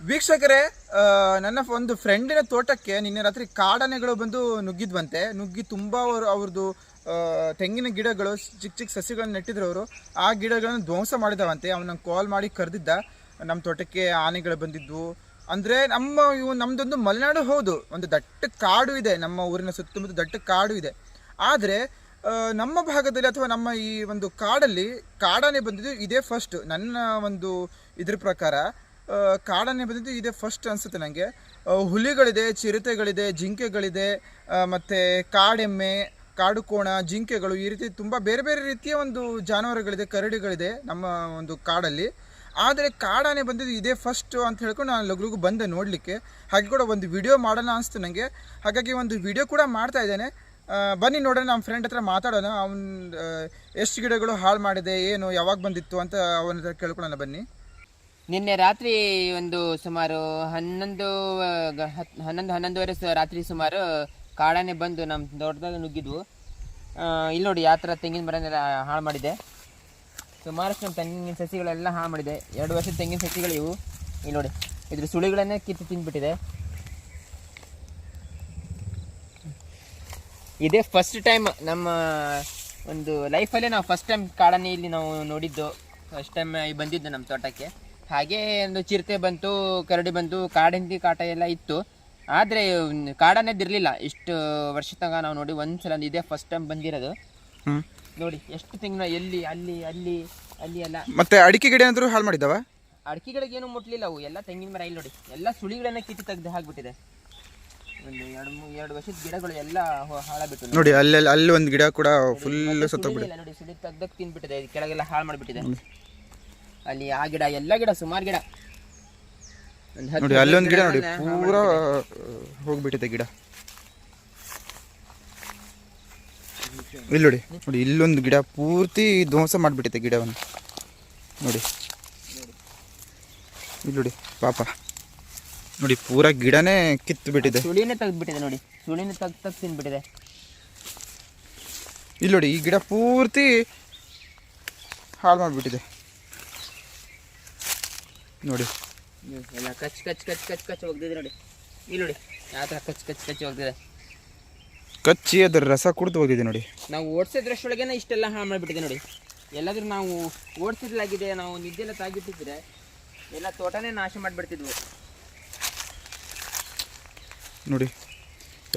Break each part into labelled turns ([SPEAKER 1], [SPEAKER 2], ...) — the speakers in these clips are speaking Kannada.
[SPEAKER 1] ವೀಕ್ಷಕರೇ ನನ್ನ ಒಂದು ಫ್ರೆಂಡಿನ ತೋಟಕ್ಕೆ ನಿನ್ನೆ ರಾತ್ರಿ ಕಾಡಾನೆಗಳು ಬಂದು ನುಗ್ಗಿದ್ವಂತೆ. ನುಗ್ಗಿ ತುಂಬ ಅವರು ಅವ್ರದ್ದು ತೆಂಗಿನ ಗಿಡಗಳು ಚಿಕ್ಕ ಚಿಕ್ಕ ಸಸಿಗಳನ್ನ ನೆಟ್ಟಿದ್ರು ಅವರು. ಆ ಗಿಡಗಳನ್ನು ಧ್ವಂಸ ಮಾಡಿದವಂತೆ. ಅವನ ಕಾಲ್ ಮಾಡಿ ಕರೆದಿದ್ದ. ನಮ್ಮ ತೋಟಕ್ಕೆ ಆನೆಗಳು ಬಂದಿದ್ವು. ಅಂದರೆ ನಮ್ಮ ಇವು ನಮ್ಮದೊಂದು ಮಲೆನಾಡು ಹೌದು. ಒಂದು ದಟ್ಟ ಕಾಡು ಇದೆ. ನಮ್ಮ ಊರಿನ ಸುತ್ತಮುತ್ತ ದಟ್ಟ ಕಾಡು ಇದೆ. ಆದರೆ ನಮ್ಮ ಭಾಗದಲ್ಲಿ ಅಥವಾ ನಮ್ಮ ಈ ಒಂದು ಕಾಡಲ್ಲಿ ಕಾಡಾನೆ ಬಂದಿದ್ದು ಇದೇ ಫಸ್ಟ್ ನನ್ನ ಒಂದು ಇದ್ರ ಪ್ರಕಾರ ಕಾಡನ್ನೇ ಕಾಡಾನೆ ಬಂದಿದ್ದು ಇದೇ ಫಸ್ಟ್ ಅನಿಸುತ್ತೆ ನನಗೆ ಹುಲಿಗಳಿದೆ, ಚಿರತೆಗಳಿದೆ, ಜಿಂಕೆಗಳಿದೆ ಮತ್ತು ಮತ್ತೆ ಕಾಡೆಮ್ಮೆ, ಕಾಡು ಕೋಣ, ಜಿಂಕೆಗಳು ಈ ರೀತಿ ತುಂಬ ಬೇರೆ ಬೇರೆ ರೀತಿಯ ಒಂದು ಜಾನುವಾರುಗಳಿದೆ, ಕರಡಿಗಳಿದೆ ನಮ್ಮ ಒಂದು ಕಾಡಲ್ಲಿ. ಆದರೆ ಕಾಡಾನೆ ಬಂದಿದ್ದು ಇದೇ ಫಸ್ಟ್ ಅಂತ ಹೇಳ್ಕೊಂಡು ನಾನು ಲಗ್ಲಗು ಬಂದೆ ನೋಡಲಿಕ್ಕೆ. ಹಾಗೆ ಕೂಡ ಒಂದು ವಿಡಿಯೋ ಮಾಡೋಣ ಅನಿಸ್ತು ನನಗೆ ಹಾಗಾಗಿ ಒಂದು ವಿಡಿಯೋ ಕೂಡ ಮಾಡ್ತಾ ಇದ್ದೇನೆ. ಬನ್ನಿ ನೋಡೋಣ ನಮ್ಮ ಫ್ರೆಂಡ್ ಹತ್ರ ಮಾತಾಡೋಣ. ಅವನು ಎಷ್ಟು ಗಿಡಗಳು ಹಾಳು ಮಾಡಿದೆ, ಏನು, ಯಾವಾಗ ಬಂದಿತ್ತು ಅಂತ ಅವನ ಹತ್ರ ಕೇಳ್ಕೊಳ್ಳೋಣ ಬನ್ನಿ.
[SPEAKER 2] ನಿನ್ನೆ ರಾತ್ರಿ ಒಂದು ಸುಮಾರು ಹನ್ನೊಂದು ಹತ್- ಹನ್ನೊಂದು, ಹನ್ನೊಂದುವರೆ ರಾತ್ರಿ ಸುಮಾರು ಕಾಡಾನೆ ಬಂದು ನಮ್ಮ ದೊಡ್ಡದಾಗ ನುಗ್ಗಿದ್ವು. ಇಲ್ಲಿ ನೋಡಿ ಯಾವ ಥರ ತೆಂಗಿನ ಮರನೆಲ್ಲ ಹಾಳು ಮಾಡಿದೆ. ಸುಮಾರಷ್ಟು ನಮ್ಮ ತೆಂಗಿನ ಸಸಿಗಳೆಲ್ಲ ಹಾಳು ಮಾಡಿದೆ. ಎರಡು ವರ್ಷದ ತೆಂಗಿನ ಸಸಿಗಳು ಇವು ಇಲ್ಲಿ ನೋಡಿ, ಇದ್ರ ಸುಳಿಗಳನ್ನೇ ಕಿತ್ತು ತಿಂದ್ಬಿಟ್ಟಿದೆ. ಇದೇ ಫಸ್ಟ್ ಟೈಮ್ ನಮ್ಮ ಒಂದು ಲೈಫಲ್ಲೇ ನಾವು ಫಸ್ಟ್ ಟೈಮ್ ಕಾಡಾನೆ ಇಲ್ಲಿ ನಾವು ನೋಡಿದ್ದು. ಫಸ್ಟ್ ಟೈಮ್ ಬಂದಿದ್ದು ನಮ್ಮ ತೋಟಕ್ಕೆ. ಹಾಗೆ ಒಂದು ಚಿರತೆ ಬಂತು ಕರಡಿ ಬಂತು ಕಾಡಿಂದಿ ಕಾಟ ಎಲ್ಲ ಇತ್ತು. ಆದರೆ ಕಾಡನೇದಿರಲಿಲ್ಲ ಇಷ್ಟು ವರ್ಷ ತನಕ ನಾವು ನೋಡಿ ಒಂದ್ಸಲ ಇದೇ ಫಸ್ಟ್ ಟೈಮ್ ಬಂದಿರೋದು. ನೋಡಿ ಎಷ್ಟು ತಿಂಗಳ ಎಲ್ಲಿ ಅಲ್ಲಿ ಅಲ್ಲಿ ಅಲ್ಲಿ ಎಲ್ಲ.
[SPEAKER 1] ಮತ್ತೆ ಅಡಿಕೆ ಗಿಡ ಏನಾದರೂ ಹಾಳು ಮಾಡಿದವ
[SPEAKER 2] ಅಡಿಕೆಗಳಿಗೇನು ಮುಟ್ಲಿಲ್ಲ ಅವು. ಎಲ್ಲ ತೆಂಗಿನ ಮರ ಇಲ್ಲಿ ನೋಡಿ. ಎಲ್ಲ ಸುಳಿಗಳನ್ನ ಕಿತ್ತು ತೆಗೆದು ಹಾಕ್ಬಿಟ್ಟಿದೆ. ಒಂದು ಎರಡು ಮೂರು ಎರಡು ವರ್ಷದ ಗಿಡಗಳು ಎಲ್ಲ ಹಾಳಾಗ್ಬಿಟ್ಟು ನೋಡಿ.
[SPEAKER 1] ಅಲ್ಲಿ ಅಲ್ಲಿ ಒಂದು ಗಿಡ ಕೂಡ ಫುಲ್
[SPEAKER 2] ಇಲ್ಲ ನೋಡಿ. ಸುಳಿ ತೆಗ್ದಕ್ಕೆ ತಿನ್ಬಿಟ್ಟಿದೆ ಇದು ಕೆಳಗೆಲ್ಲ ಹಾಳು ಮಾಡಿಬಿಟ್ಟಿದೆ. ಅಲ್ಲಿ ಆ ಗಿಡ ಎಲ್ಲ ಗಿಡ ಸುಮಾರು ಗಿಡ. ಒಂದ್ ಹತ್ತು
[SPEAKER 1] ನೋಡಿ ಅಲ್ಲೊಂದು ಗಿಡ ನೋಡಿ
[SPEAKER 2] ಗಿಡಗಳನ್ನ
[SPEAKER 1] ಪೂರಾ ಹೋಗ್ಬಿಟ್ಟಿದೆ ಗಿಡ. ಇಲ್ಲಿ ನೋಡಿ ನೋಡಿ ಇಲ್ಲೊಂದು ಗಿಡ ಪೂರ್ತಿ ಧ್ವಂಸ ಮಾಡಿಬಿಟ್ಟಿದೆ ಗಿಡವನ್ನು. ನೋಡಿ. ಇಲ್ಲಿ ನೋಡಿ ಪಾಪ. ನೋಡಿ ಪೂರ ಗಿಡನೇ ಕಿತ್ತು ಬಿಟ್ಟಿದೆ
[SPEAKER 2] ಸುಳಿನೇ ತೆಗ್ದ್ಬಿಟ್ಟಿದೆ ನೋಡಿ ಸುಳಿನೇ ತಗ್ ತಗ್ ತಿಂದ್ಬಿಟ್ಟಿದೆ.
[SPEAKER 1] ಇಲ್ಲಿ ನೋಡಿ ಈ ಗಿಡ ಪೂರ್ತಿ ಹಾಳು ಮಾಡಿಬಿಟ್ಟಿದೆ. ನೋಡಿ.
[SPEAKER 2] ಎಲ್ಲ ಕಚ್ ಕಚ್ ಕಚ್ ಕಚ್ ಕಚ್ ಹೋಗ್ತಿದೆ ನೋಡಿ. ಇಲ್ಲಿ ನೋಡಿ ಯಾವ ಥರ ಕಚ್ ಕಚ್ ಕಚ್ ಹೋಗ್ತಿದೆ.
[SPEAKER 1] ಕಚ್ಚಿ ಅದ್ರ ರಸ ಕುಡ್ದು ಹೋಗಿದೆ ನೋಡಿ.
[SPEAKER 2] ನಾವು ಓಡಿಸಿದ್ರಷ್ಟೊಳಗೇನೆ ಇಷ್ಟೆಲ್ಲ ಹಾಳು ಮಾಡಿಬಿಟ್ಟಿದೆ ನೋಡಿ. ಎಲ್ಲಾದ್ರೂ ನಾವು ಓಡಿಸಿದ್ಲಾಗಿದೆ ನಾವು ನಿದ್ದೆಲ್ಲ ತಾಗಿಟ್ಟಿದ್ರೆ ಎಲ್ಲ ತೋಟನೇ ನಾಶ ಮಾಡಿಬಿಡ್ತಿದ್ವು.
[SPEAKER 1] ನೋಡಿ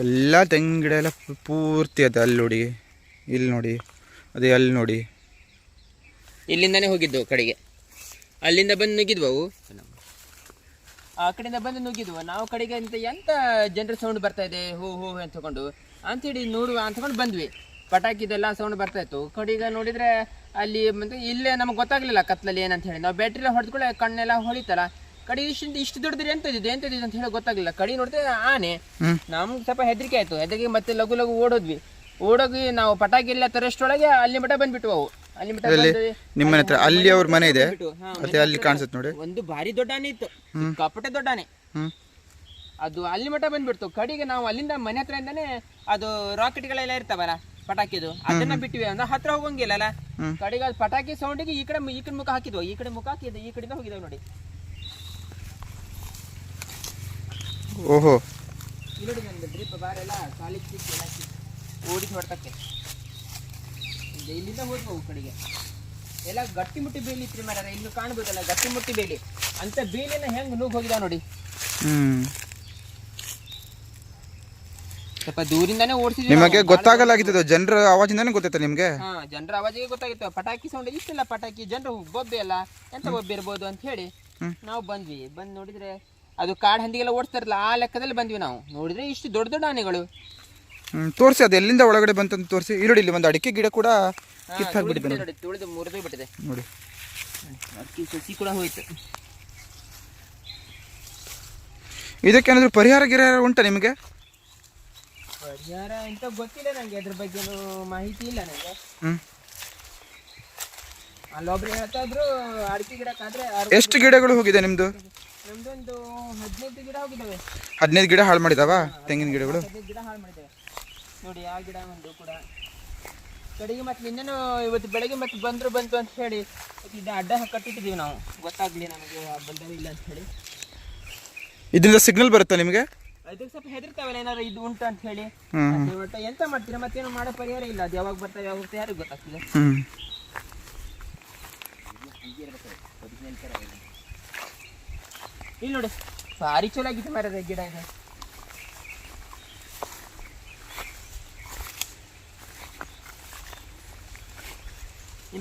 [SPEAKER 1] ಎಲ್ಲ ತೆಂಗಿನ ಗಿಡ ಎಲ್ಲ ಪೂರ್ತಿ ಅದು ಅಲ್ಲಿ ನೋಡಿ. ಇಲ್ಲಿ ನೋಡಿ ಅದೇ ಅಲ್ಲಿ ನೋಡಿ.
[SPEAKER 2] ಇಲ್ಲಿಂದಾನೇ ಹೋಗಿದ್ದು ಕಡೆಗೆ. ಅಲ್ಲಿಂದ ಬಂದು ನುಗ್ಗಿದ್ವು ಅವು? ಆ ಕಡೆಯಿಂದ ಬಂದು ನುಗ್ಗಿದ್ವು. ನಾವು ಕಡೆಗೆ ಅಂತ ಎಂತ ಜನರ ಸೌಂಡ್ ಬರ್ತಾ ಇದೆ? ಹೋ ಹೋ ಅಂತ ತಗೊಂಡು ಅಂತೇಳಿ ನೋಡುವ ಅಂತಕೊಂಡು ಬಂದ್ವಿ. ಪಟಾಕಿದೆಲ್ಲ ಸೌಂಡ್ ಬರ್ತಾ ಇತ್ತು. ಕಡೆಗೆ ನೋಡಿದ್ರೆ ಅಲ್ಲಿ ಮತ್ತೆ ಇಲ್ಲೇ ನಮ್ಗೆ ಗೊತ್ತಾಗ್ಲಿಲ್ಲ ಕತ್ಲಲ್ಲಿ ಏನಂತ ಹೇಳಿ ನಾವು ಬ್ಯಾಟ್ರಿ ಹೊಡೆದ್ಕೊಳ್ಳೆ ಕಣ್ಣೆಲ್ಲ ಹೊಳಿತಲ್ಲ ಕಡೆ ಇಷ್ಟು ಇಷ್ಟು ದೊಡ್ಡದ್ರೆ ಎಂತದಿದೆ ಎಂತದಿದೆ ಅಂತ ಹೇಳಿ ಗೊತ್ತಾಗ್ಲಿಲ್ಲ. ಕಡೆ ನೋಡಿದ್ರೆ ಆನೆ. ನಮ್ಗೆ ಸ್ವಲ್ಪ ಹೆದರಿಕೆ ಆಯ್ತು. ಹೆದರಿಕೆ ಮತ್ತೆ ಲಘು ಲಘು ಓಡೋದ್ವಿ. ಓಡೋಗಿ ನಾವು ಪಟಾಕಿ ಎಲ್ಲ ತರಷ್ಟೊಳಗೆ ಅಲ್ಲಿ ಮಠ ಬಂದ್ಬಿಟ್ವು ಅವು. ಅಲ್ಲಿ
[SPEAKER 1] ನಿಮ್ಮನೆ ಹತ್ರ ಅಲ್ಲಿ ಅವ್ರ ಮನೆ ಇದೆ. ಮತ್ತೆ ಅಲ್ಲಿ ಕಾಣಿಸುತ್ತೆ ನೋಡಿ.
[SPEAKER 2] ಒಂದು ಭಾರಿ ದೊಡ್ಡ ಆನೆ ಇತ್ತು ಕಪಟೆ ದೊಡ್ಡ ಆನೆ ಅದು ಅಲ್ಲಿ ಮಠ ಬಂದ್ಬಿಡ್ತು. ಕಡೆಗೆ ನಾವು ಅಲ್ಲಿಂದ ಮನೆ ಹತ್ರದಿಂದಾನೆ ಅದು ರಾಕೆಟ್ಗಳೆಲ್ಲ ಇರ್ತಾವಲ್ಲ ಪಟಾಕಿದು. ಅದನ್ನ ಬಿಟ್ಟಿವಿ. ಅಂದ್ರೆ ಹತ್ರ
[SPEAKER 1] ಹೋಗಂಗಿಲ್ಲ
[SPEAKER 2] ಕಡಿಗೆ ಅದು ಪಟಾಕಿ ಸೌಂಡಿಗೆ ಈ ಕಡೆ ಈ ಕಡೆ ಮುಖ ಹಾಕಿದ್ವು. ಈ ಕಡೆ ಮುಖ ಹಾಕಿದ್ವು ಈ ಕಡೆಯಿಂದ ಹೋಗಿದ್ವಿ ನೋಡಿ.
[SPEAKER 1] ಓಹೋ.
[SPEAKER 2] ಇಲ್ಲಿ ನೋಡಿ ನಂದು ಡ್ರಿಪ್ ಬಾರೆಲ್ಲ ಎಲ್ಲ ಓಡಿಸಿ ಹೊಡ್ತಕ್ಕೆ. ಇದು ಇಲ್ಲಿಂದ ಹೋದ್ವು ಕಡೆಗೆ. ಎಲ್ಲ ಗಟ್ಟಿ ಮುಟ್ಟಿ ಬೇಲಿ ಇತ್ತು ಮರ ಇನ್ನು ಕಾಣ್ಬೋದಲ್ಲ ಗಟ್ಟಿ ಮುಟ್ಟಿ ಬೇಲಿ. ಅಂತ ಬೇಲಿನ ಹೆಂಗ್ ನುಗ್ಗಿ ಹೋಗಿದ ನೋಡಿ. ಸ್ವಲ್ಪ ದೂರಿಂದಾನೇ ಓಡಿಸಿದ್ವಿ
[SPEAKER 1] ನಿಮಗೆ ಗೊತ್ತಾಗಲಾಗಿತ್ತು ಜನರ ಆವಾಜಿಂದಾನೇ ಗೊತ್ತಾಯ್ತಾ ನಿಮಗೆ?
[SPEAKER 2] ಹಾ ಜನರ ಆವಾಜಿಗೆ ಗೊತ್ತಾಗಿತ್ತು. ಪಟಾಕಿ ಸೌಂಡ್ ಇಷ್ಟೆಲ್ಲ ಪಟಾಕಿ ಜನರು ಬೊಬ್ಬೆ ಅಲ್ಲ ಎಂತ ಬೊಬ್ಬೆ ಇರ್ಬೋದು ಅಂತ ಹೇಳಿ. ನಾವು ಬಂದ್ವಿ. ಬಂದ್ ನೋಡಿದ್ರೆ ಅದು ಕಾಡ್ ಹಂದಿಗೆಲ್ಲ ಓಡಿಸ್ತಾರಲ್ಲ ಆ ಲೆಕ್ಕದಲ್ಲಿ ಬಂದ್ವಿ ನಾವು. ನೋಡಿದ್ರೆ ಇಷ್ಟು ದೊಡ್ಡ ದೊಡ್ಡ ಆನೆಗಳು.
[SPEAKER 1] ತೋರಿಸಿ ಅದು ಎಲ್ಲಿಂದ ಒಳಗಡೆ ಬಂತಂತ ತೋರಿಸಿ. ಇಲ್ಲಿ ಇಲ್ಲಿ ಒಂದು ಅಡಿಕೆ ಗಿಡ ಕೂಡ
[SPEAKER 2] ಕಿತ್ತಾಗ್ಬಿಟ್ಟಿದೆ
[SPEAKER 1] ನೋಡಿ.
[SPEAKER 2] ತುಳಿದು ಮುರಿದು ಬಿಟ್ಟಿದೆ.
[SPEAKER 1] ನೋಡಿ.
[SPEAKER 2] ಅಕ್ಕಿ ಸಸಿ ಕೂಡ ಹೋಯ್ತು.
[SPEAKER 1] ಇದಕ್ಕೇನಾದರೂ ಪರಿಹಾರ ಗಿರ ಉಂಟಾ ನಿಮಗೆ?
[SPEAKER 2] ಪರಿಹಾರ ಅಂತ ಗೊತ್ತಿಲ್ಲ ನಂಗೆ ಅದ್ರ ಬಗ್ಗೆ ಮಾಹಿತಿ ಇಲ್ಲ ನಂಗೆ.
[SPEAKER 1] ಹ್ಞೂ
[SPEAKER 2] ಅಲ್ಲೊಬ್ರು ಹೇಳ್ತಾದ್ರು ಅಡಿಕೆ ಗಿಡಕ್ಕಾದ್ರೆ
[SPEAKER 1] ಎಷ್ಟು ಗಿಡಗಳು ಹೋಗಿದೆ ನಿಮ್ಮದು
[SPEAKER 2] ನಮ್ದೊಂದು ಹದಿನೈದು ಗಿಡ ಹೋಗಿದ್ದಾವೆ.
[SPEAKER 1] ಹದಿನೈದು ಗಿಡ ಹಾಳು ಮಾಡಿದಾವ? ತೆಂಗಿನ ಗಿಡಗಳು?
[SPEAKER 2] ಹದಿನೈದು ಗಿಡ ಹಾಳು ಮಾಡಿದ್ದೇವೆ. ನೋಡಿ ಆ ಗಿಡ ಒಂದು ಕೂಡ. ಕಡೆಗೆ ಮತ್ತೆ ನಿನ್ನೆನು ಇವತ್ತು ಬೆಳಗ್ಗೆ ಮತ್ತೆ ಬಂದ್ರು ಬಂತು ಅಂತ ಹೇಳಿ ಇದು ಅಡ್ಡ ಕಟ್ಟಿಟ್ಟಿದ್ದೀವಿ ನಾವು. ಗೊತ್ತಾಗ್ಲಿ ನಮಗೆ ಬಂದಾಗ ಇಲ್ಲ ಅಂತ ಹೇಳಿ.
[SPEAKER 1] ಇದರಿಂದ ಸಿಗ್ನಲ್ ಬರುತ್ತಾ ನಿಮಗೆ?
[SPEAKER 2] ಅದಕ್ಕೆ ಸ್ವಲ್ಪ ಹೆದರ್ತಾವಲ್ಲ ಏನಾದ್ರು ಇದು ಉಂಟು ಅಂತ ಹೇಳಿ. ಏನು ಎಂತ ಮಾಡ್ತೀರಾ? ಮತ್ತೇನು ಮಾಡೋ ಪರಿಹಾರ ಇಲ್ಲ. ಅದು ಯಾವಾಗ ಬರ್ತಾವೆ ಯಾವಾಗ ಹೋಗ್ತಾ ಯಾರಿಗೂ ಗೊತ್ತಾಗ್ತಿಲ್ಲ.
[SPEAKER 1] ಹ್ಞೂ
[SPEAKER 2] ಇಲ್ಲಿ ನೋಡಿ ಭಾರಿ ಚಲೋ ಆಗಿತ್ತು ಮರದ ಗಿಡ ಇದು.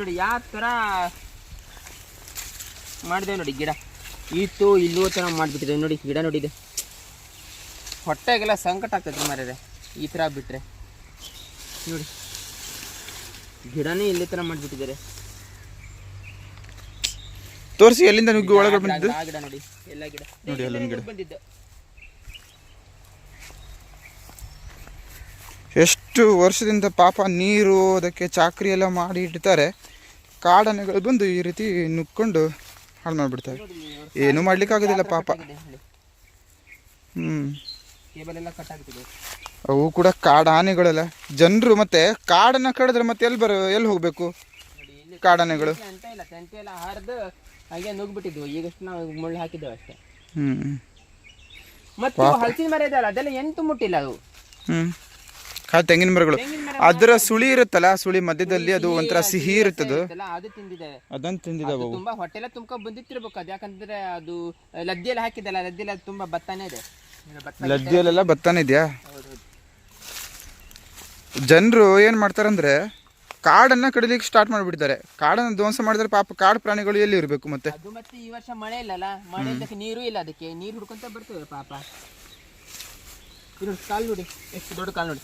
[SPEAKER 2] ನೋಡಿ ಯಾವ ಥರ ಮಾಡಿದೆ ನೋಡಿ ಗಿಡ. ಇತ್ತು ಇಲ್ಲೂ ಥರ ಮಾಡಿಬಿಟ್ಟಿದೆ. ನೋಡಿ ಗಿಡ ನೋಡಿದೆ ಹೊಟ್ಟೆಗೆಲ್ಲ ಸಂಕಟ ಆಗ್ತದೆ ಮರದ ಈ ಥರ ಬಿಟ್ಟರೆ ನೋಡಿ. ಗಿಡನೇ ಇಲ್ಲೇ ಥರ ಮಾಡಿಬಿಟ್ಟಿದ್ದಾರೆ.
[SPEAKER 1] ತೋರಿಸಿ ಎಲ್ಲಿಂದ ನುಗ್ಗಿ ಒಳಗಡೆ ಬಂದಿದ್ದು?
[SPEAKER 2] ಗಿಡ ನೋಡಿ. ಎಲ್ಲ ಗಿಡ.
[SPEAKER 1] ನೋಡಿ ಎಲ್ಲ ಗಿಡ.
[SPEAKER 2] ಬಂದಿದ್ದು?
[SPEAKER 1] ಎಷ್ಟು ವರ್ಷದಿಂದ ಪಾಪ ನೀರು ಅದಕ್ಕೆ ಚಾಕ್ರಿ ಎಲ್ಲ ಮಾಡಿ ಇಡ್ತಾರೆ. ಕಾಡನೆಗಳು ಬಂದು ಈ ರೀತಿ ನುಕ್ಕೊಂಡು ಹಾಳು ಮಾಡಿಬಿಡ್ತವೆ. ಏನೂ ಮಾಡ್ಲಿಕ್ಕಾಗೋದಿಲ್ಲ ಪಾಪ. ಹ್ಞೂ ಅವು ಕೂಡ ಕಾಡಾನೆಗಳೆಲ್ಲ. ಜನರು ಮತ್ತೆ ಕಾಡನ್ನ ಕಡಿದ್ರೆ ಮತ್ತೆ ಎಲ್ಲಿ ಬರೋ ಎಲ್ಲಿ ಹೋಗಬೇಕು? ಕಾಡಾನೆಗಳು.
[SPEAKER 2] ಹಾಗೆ ನುಗ್ಬಿಟ್ಟಿದ್ವು. ಈಗಷ್ಟು ನಾವು ಮುಳ್ಳು ಹಾಕಿದ್ದೇವೆ ಅಷ್ಟೇ.
[SPEAKER 1] ಹ್ಞೂ
[SPEAKER 2] ಮತ್ತು ಹಲಸಿನ ಮರ ಇದೆಯಲ್ಲ ಅದೆಲ್ಲ ಎಂತೂ ಮುಟ್ಟಿಲ್ಲ ಅದು
[SPEAKER 1] ಹ್ಞೂ ಕಾ ತೆಂಗಿನ ಮರಗಳು. ಅದರ ಸುಳಿ ಇರುತ್ತಲ್ಲ ಸುಳಿ ಮಧ್ಯದಲ್ಲಿ ಅದು ಒಂಥರ ಸಿಹಿ ಇರುತ್ತದು.
[SPEAKER 2] ಅದನ್ನ ಅದು ತಿಂದಿದೆ.
[SPEAKER 1] ಅದನ್ನ ತಿಂದಿದ್ದಾವೆ ಅವು.
[SPEAKER 2] ತುಂಬಾ ಹೊಟ್ಟೆಲ್ಲ ತುಂಬ ಬಂದಿತ್ತಿರ್ಬೇಕು ಅದು. ಯಾಕಂದ್ರೆ ಅದು ಲದ್ದಿಯಲ್ಲಿ ಹಾಕಿದ್ದಲ್ಲ ಲದ್ದಿ ಎಲ್ಲ ತುಂಬಾ ಭತ್ತನೇ ಇದೆ. ಭತ್ತ
[SPEAKER 1] ಲದ್ದಿಯಲ್ಲೆಲ್ಲ ಭತ್ತನೇ ಇದೆಯಾ?
[SPEAKER 2] ಹೌದು, ಹೌದು.
[SPEAKER 1] ಜನರು ಏನು ಮಾಡ್ತಾರಂದ್ರೆ ಕಾಡನ್ನ ಕಡಿಲಿಕ್ಕೆ ಸ್ಟಾರ್ಟ್ ಮಾಡಿಬಿಡ್ತಾರೆ ಕಾಡನ್ನ ಧ್ವಂಸ ಮಾಡಿದ್ರೆ ಪಾಪ ಕಾಡು ಪ್ರಾಣಿಗಳು ಎಲ್ಲಿ ಇರಬೇಕು ಮತ್ತೆ?
[SPEAKER 2] ಅದು ಮತ್ತೆ ಈ ವರ್ಷ ಮಳೆ ಇಲ್ಲಲ್ಲ? ಮಳೆ ಇದ್ದಕ್ಕೆ ನೀರು ಇಲ್ಲ ಅದಕ್ಕೆ. ನೀರು ಹುಡ್ಕೊಂತ ಬರ್ತದೆ ಪಾಪ. ಇದು ಕಾಲು ನೋಡಿ. ಎಷ್ಟು ದೊಡ್ಡ ಕಾಲು ನೋಡಿ.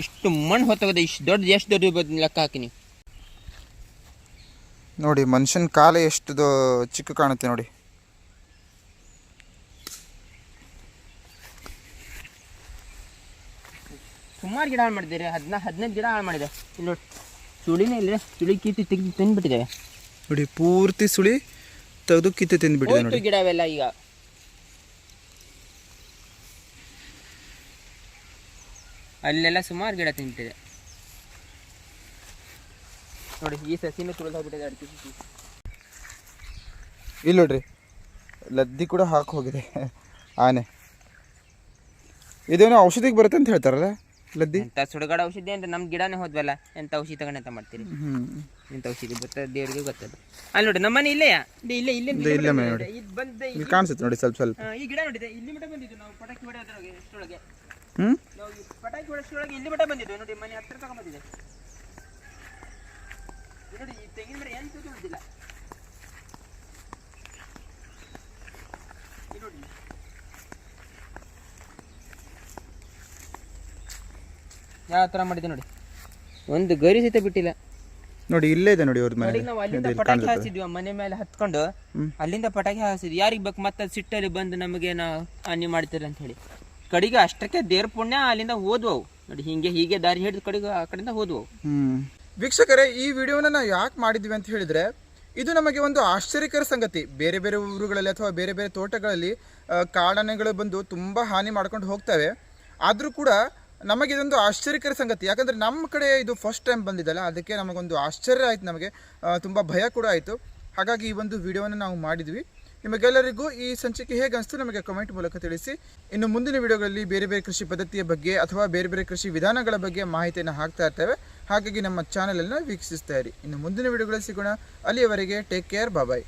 [SPEAKER 2] ಇಷ್ಟು ಮಣ್ಣು ಹೊತ್ತಾಗದೆ ಇಷ್ಟು ದೊಡ್ಡ ಎಷ್ಟು ದೊಡ್ಡ ಲೆಕ್ಕ ಹಾಕಿ ನೀವು?
[SPEAKER 1] ನೋಡಿ ಮನುಷ್ಯನ ಕಾಲ ಎಷ್ಟು ಚಿಕ್ಕ ಕಾಣುತ್ತೆ ನೋಡಿ.
[SPEAKER 2] ಸುಮಾರು ಗಿಡ ಹಾಳು ಮಾಡಿದ್ದೀರಿ ಹದಿನಾ ಹದಿನೈದು ಗಿಡ ಹಾಳು ಮಾಡಿದೆ. ಇಲ್ಲಿ ನೋಡಿ ಸುಳಿನೇ ಇಲ್ಲ ಸುಳಿ ಕೀತಿ ತೆಗೆದು ತಿಂದ್ಬಿಟ್ಟಿದ್ದೇವೆ.
[SPEAKER 1] ನೋಡಿ ಪೂರ್ತಿ ಸುಳಿ ತೆಗೆದು ಕಿತ್ತು ತಿಂದ್ಬಿಟ್ಟಿದೆ ನೋಡಿ.
[SPEAKER 2] ಗಿಡವೆಲ್ಲ ಈಗ. ಅಲ್ಲೆಲ್ಲ ಸುಮಾರು ಗಿಡ ತಿಂತಿದೆ. ನೋಡಿ ಈ ಸಸಿನೂ ತುಳಿದು ಹೋಗ್ಬಿಟ್ಟಿದೆ ಅಡಿಕೆ ಸಸಿ.
[SPEAKER 1] ಇಲ್ಲಿ ನೋಡ್ರಿ ಲದ್ದಿ ಕೂಡ ಹಾಕಿ ಹೋಗಿದೆ. ಆನೆ. ಇದೇನೋ ಔಷಧಿಗೆ ಬರುತ್ತೆ ಅಂತ ಹೇಳ್ತಾರಲ್ಲ ಲದ್ದಿ?
[SPEAKER 2] ಅಂತ ಸುಡುಗಾಡ ಔಷಧಿ ಅಂತ ನಮ್ಮ ಗಿಡನೇ ಹೋದ್ವಲ್ಲ ಎಂತ ಔಷಧಿ ತಗೊಂಡು ಅಂತ ಮಾಡ್ತೀರಿ
[SPEAKER 1] ಹ್ಮ್.
[SPEAKER 2] ಎಂತ ಔಷಧಿ ಬರ್ತದೆ ದೇವ್ರಿಗೆ ಗೊತ್ತದ. ಅಲ್ಲಿ ನೋಡಿ ನಮ್ಮನೆ ಇಲ್ಲೇ ಇಲ್ಲೇ
[SPEAKER 1] ಇಲ್ಲೇ ಇಲ್ಲೇ ಮನೆ ನೋಡಿ.
[SPEAKER 2] ಇದು ಬಂದೆ
[SPEAKER 1] ಇಲ್ಲಿ ಕಾಣಿಸುತ್ತೆ ನೋಡಿ ಸ್ವಲ್ಪ ಸ್ವಲ್ಪ.
[SPEAKER 2] ಈ ಗಿಡ ನೋಡಿದೆ ಇಲ್ಲಿ ಮಟ್ಟ ಬಂದಿದ್ದು ನಾವು ಪಟಾಕಿ ಹೊಡೆಯೋದ್ರೊಳಗೆ ಎಷ್ಟೊಳಗೆ
[SPEAKER 1] ಹ್ಞೂ
[SPEAKER 2] ನಾವು ಈ ಪಟಾಕಿ ಹೊಡೆಯೋಷ್ಟೊಳಗೆ ಇಲ್ಲಿ ಮಟ್ಟ ಬಂದಿದ್ದು ನೋಡಿ ಮನೆ ಹತ್ರ ತಗೊಂಬಂದಿದೆ ಇದು ನೋಡಿ ಈ ತೆಂಗಿನ ಮರ ಎಂತ ಉಳಿದಿಲ್ಲ ನೋಡಿ. ಯಾವ ತರ ಮಾಡಿದೆ ನೋಡಿ. ಒಂದು ಗರಿ ಸಹಿತ ಬಿಟ್ಟಿಲ್ಲ.
[SPEAKER 1] ನೋಡಿ ಇಲ್ಲೇ ಇದೆ ನೋಡಿ ಅವ್ರ ಮನೆ.
[SPEAKER 2] ನಾವು ಅಲ್ಲಿಂದ ಪಟಾಕಿ. ಹಾಸಿದ್ವಿ ಆ ಮನೆ ಮೇಲೆ ಹತ್ಕೊಂಡು. ಅಲ್ಲಿಂದ ಪಟಾಕಿ ಹಾಸಿದ್ವಿ. ಯಾರಿಗೆ ಬೇಕು ಮತ್ತೆ ಸಿಟ್ಟಲ್ಲಿ ಬಂದು ನಮಗೆ ನಾವು ಹಾನಿ ಮಾಡ್ತೀರ ಅಂತ ಹೇಳಿ. ಕಡೆಗೆ ಅಷ್ಟಕ್ಕೆ ದೇವ್ರ ಪುಣ್ಯ ಅಲ್ಲಿಂದ ಹೋದ್ವು. ನೋಡಿ, ಹಿಂಗೆ ಹೀಗೆ ದಾರಿ ಹಿಡಿದು ಕಡೆಗೆ ಆ ಕಡೆಯಿಂದ ಹೋದ್ವು.
[SPEAKER 1] ಹ್ಮ್. ವೀಕ್ಷಕರೇ, ಈ ವಿಡಿಯೋನ ನಾವು ಯಾಕೆ ಮಾಡಿದ್ವಿ ಅಂತ ಹೇಳಿದ್ರೆ, ಇದು ನಮಗೆ ಒಂದು ಆಶ್ಚರ್ಯಕರ ಸಂಗತಿ. ಬೇರೆ ಬೇರೆ ಊರುಗಳಲ್ಲಿ ಅಥವಾ ಬೇರೆ ಬೇರೆ ತೋಟಗಳಲ್ಲಿ ಕಾಡಾನೆಗಳು ಬಂದು ತುಂಬ ಹಾನಿ ಮಾಡ್ಕೊಂಡು ಹೋಗ್ತವೆ. ಆದರೂ ಕೂಡ ನಮಗೆ ಇದೊಂದು ಆಶ್ಚರ್ಯಕರ ಸಂಗತಿ. ಯಾಕಂದರೆ ನಮ್ಮ ಕಡೆ ಇದು ಫಸ್ಟ್ ಟೈಮ್ ಬಂದಿದ್ದಲ್ಲ ಅದಕ್ಕೆ ನಮಗೊಂದು ಆಶ್ಚರ್ಯ ಆಯಿತು ನಮಗೆ. ತುಂಬ ಭಯ ಕೂಡ ಆಯಿತು. ಹಾಗಾಗಿ ಈ ಒಂದು ವಿಡಿಯೋನ ನಾವು ಮಾಡಿದ್ವಿ. ನಿಮಗೆಲ್ಲರಿಗೂ ಈ ಸಂಚಿಕೆ ಹೇಗೆ ಅನಿಸ್ತು ನಮಗೆ ಕಮೆಂಟ್ ಮೂಲಕ ತಿಳಿಸಿ. ಇನ್ನು ಮುಂದಿನ ವಿಡಿಯೋಗಳಲ್ಲಿ ಬೇರೆ ಬೇರೆ ಕೃಷಿ ಪದ್ಧತಿಯ ಬಗ್ಗೆ ಅಥವಾ ಬೇರೆ ಬೇರೆ ಕೃಷಿ ವಿಧಾನಗಳ ಬಗ್ಗೆ ಮಾಹಿತಿಯನ್ನು ಹಾಕ್ತಾ ಇರ್ತೇವೆ. ಹಾಗಾಗಿ ನಮ್ಮ ಚಾನಲನ್ನು ವೀಕ್ಷಿಸ್ತಾ ಇರಿ. ಇನ್ನು ಮುಂದಿನ ವಿಡಿಯೋಗಳಲ್ಲಿ ಸಿಗೋಣ. ಅಲ್ಲಿಯವರೆಗೆ ಟೇಕ್ ಕೇರ್ ಬಾಯ್